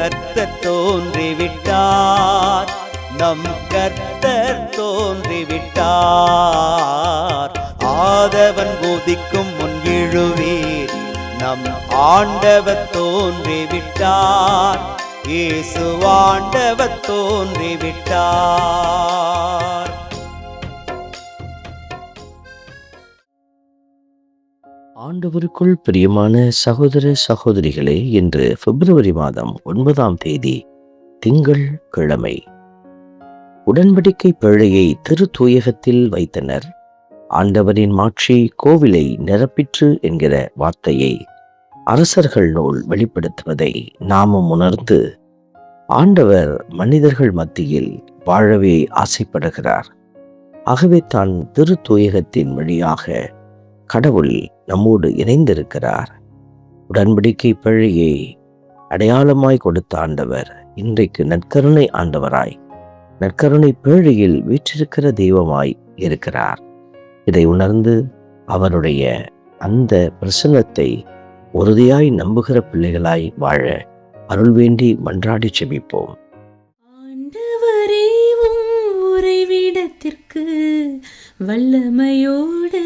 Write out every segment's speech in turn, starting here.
கர்த்தர் தோன்றிவிட்டார். நம் கர்த்தர் தோன்றிவிட்டார். ஆதவன் போதிக்கும் முன் எழுவீர். நம் ஆண்டவர் தோன்றிவிட்டார். இயேசு ஆண்டவர் தோன்றிவிட்டார். ஆண்டவருக்குள் பிரியமான சகோதர சகோதரிகளே இன்று பிப்ரவரி மாதம் ஒன்பதாம் தேதி திங்கள் கிழமை. உடன்படிக்கை பிழையை திருத்தூயகத்தில் வைத்தனர். ஆண்டவரின் மாட்சி கோவிலை நிரப்பிற்று என்கிற வார்த்தையை அரசர்கள் நூல் வெளிப்படுத்துவதை நாமும் உணர்ந்து ஆண்டவர் மனிதர்கள் மத்தியில் வாழவே ஆசைப்படுகிறார். ஆகவே தான் திருத்தூயகத்தின் வழியாக கடவுள் நம்மோடு இணைந்திருக்கிறார். உடன்படிக்கை பிழையை அடையாளமாய் கொடுத்த ஆண்டவர் இன்றைக்கு நற்கருணை ஆண்டவராய் நற்கருணை பேழையில் வீற்றிருக்கிற தெய்வமாய் இருக்கிறார். இதை உணர்ந்து அவருடைய அந்த பிரசன்னத்தை உறுதியாய் நம்புகிற பிள்ளைகளாய் வாழ அருள் வேண்டி மன்றாடி செபிப்போம். ஆண்டவரே உறைவிடத்திற்கு வல்லமையோடு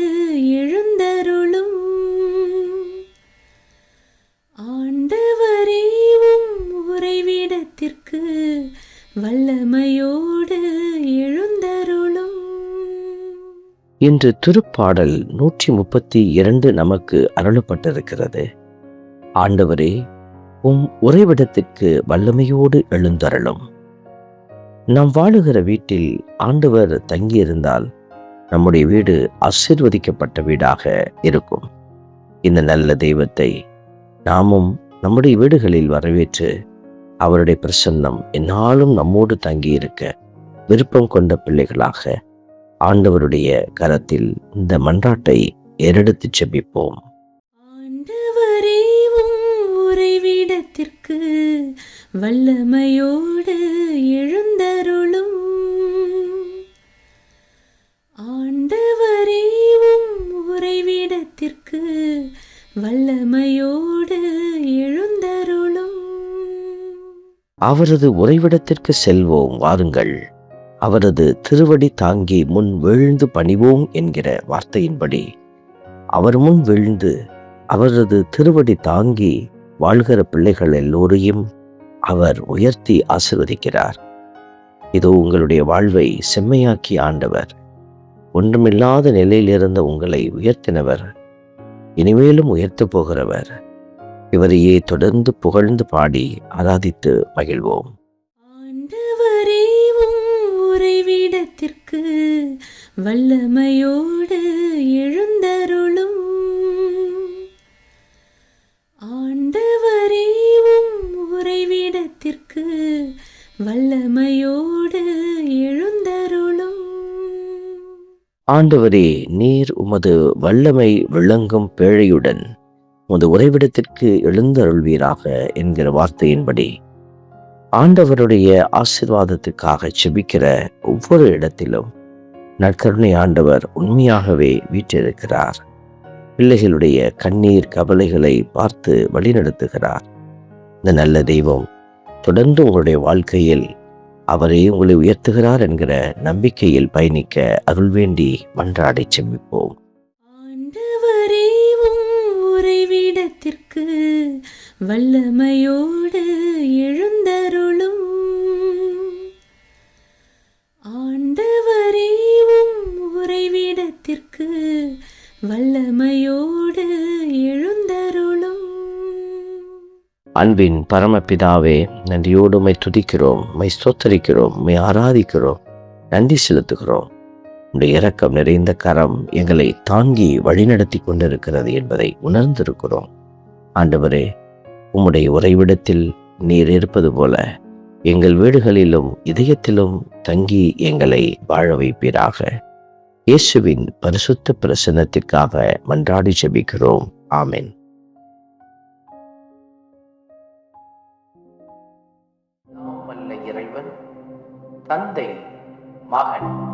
இன்று திருப்பாடல் நூற்றி முப்பத்தி இரண்டு நமக்கு அருளப்பட்டிருக்கிறது. ஆண்டவரே உம் உறைவிடத்திற்கு வல்லமையோடு எழுந்தருளும். நாம் வாழுகிற வீட்டில் ஆண்டவர் தங்கியிருந்தால் நம்முடைய வீடு ஆசீர்வதிக்கப்பட்ட வீடாக இருக்கும். இந்த நல்ல தெய்வத்தை நாமும் நம்முடைய வீடுகளில் வரவேற்று அவருடைய பிரசன்னம் என்னாலும் நம்மோடு தங்கியிருக்க விருப்பம் கொண்ட பிள்ளைகளாக ஆண்டவருடைய கரத்தில் இந்த மன்றாட்டை ஏறெடுத்துச் செபிப்போம். ஆண்டவரே உறைவிடத்திற்கு வல்லமையோடு எழுந்தருளும். ஆண்டவரே உறைவிடத்திற்கு வல்லமையோடு எழுந்தருளும். அவரது உறைவிடத்திற்கு செல்வோம் வாருங்கள். அவரது திருவடி தாங்கி முன் வீழ்ந்து பணிவோம் என்கிற வார்த்தையின்படி அவர் முன் வீழ்ந்து அவரது திருவடி தாங்கி வாழ்கிற பிள்ளைகள் எல்லோரையும் அவர் உயர்த்தி ஆசிர்வதிக்கிறார். இதோ உங்களுடைய வாழ்வை செம்மையாக்கி ஆண்டவர். ஒன்றுமில்லாத நிலையில் இருந்த உங்களை உயர்த்தினவர். இனிமேலும் உயர்த்தப் போகிறவர். இவரையே தொடர்ந்து புகழ்ந்து பாடி ஆராதித்து மகிழ்வோம். உலகத்திற்கு வல்லமையோடு எழுந்தருளும். ஆண்டவரே உம் உறைவிடத்திற்கு வல்லமையோடு எழுந்தருளும். ஆண்டவரே நீர் உமது வல்லமை விளங்கும் பேழையுடன் உமது உறைவிடத்திற்கு எழுந்தருள்வீராக என்கிற வார்த்தையின்படி. ஆண்டவருடைய ஆசிர்வாதத்துக்காக செபிக்கிற ஒவ்வொரு இடத்திலும் நற்கருணை ஆண்டவர் உண்மையாகவே வீற்றிருக்கிறார். பிள்ளைகளுடைய கண்ணீர் கவலைகளை பார்த்து வழிநடத்துகிறார். இந்த நல்ல தெய்வம் தொடர்ந்து உங்களுடைய வாழ்க்கையில் அவரே உங்களை உயர்த்துகிறார் என்கிற நம்பிக்கையில் பயணிக்க அருள் வேண்டி மன்றாடை செம்மிப்போம் உறைவிடத்திற்கு வல்லமையோடு எழுந்தருளும். ஆண்டவரே உறைவிடத்திற்கு வல்லமையோடு எழுந்தருளும். அன்பின் பரமபிதாவே நன்றியோடு மை துதிக்கிறோம் மை ஸ்தோத்தரிக்கிறோம் மை ஆராதிக்கிறோம் நன்றி செலுத்துகிறோம். உடைய இரக்கம் நிறைந்த கரம் எங்களை தாங்கி வழிநடத்தி கொண்டிருக்கிறது என்பதை உணர்ந்திருக்கிறோம். ஆண்டவரே உம்முடைய உறைவிடத்தில் நீர் இருப்பது போல எங்கள் வீடுகளிலும் இதயத்திலும் தங்கி எங்களை வாழ வைப்பீராக. இயேசுவின் பரிசுத்த பிரசன்னத்திற்காக மன்றாடி ஜெபிக்கிறோம். ஆமேன். இறைவன் தந்தை மகன்.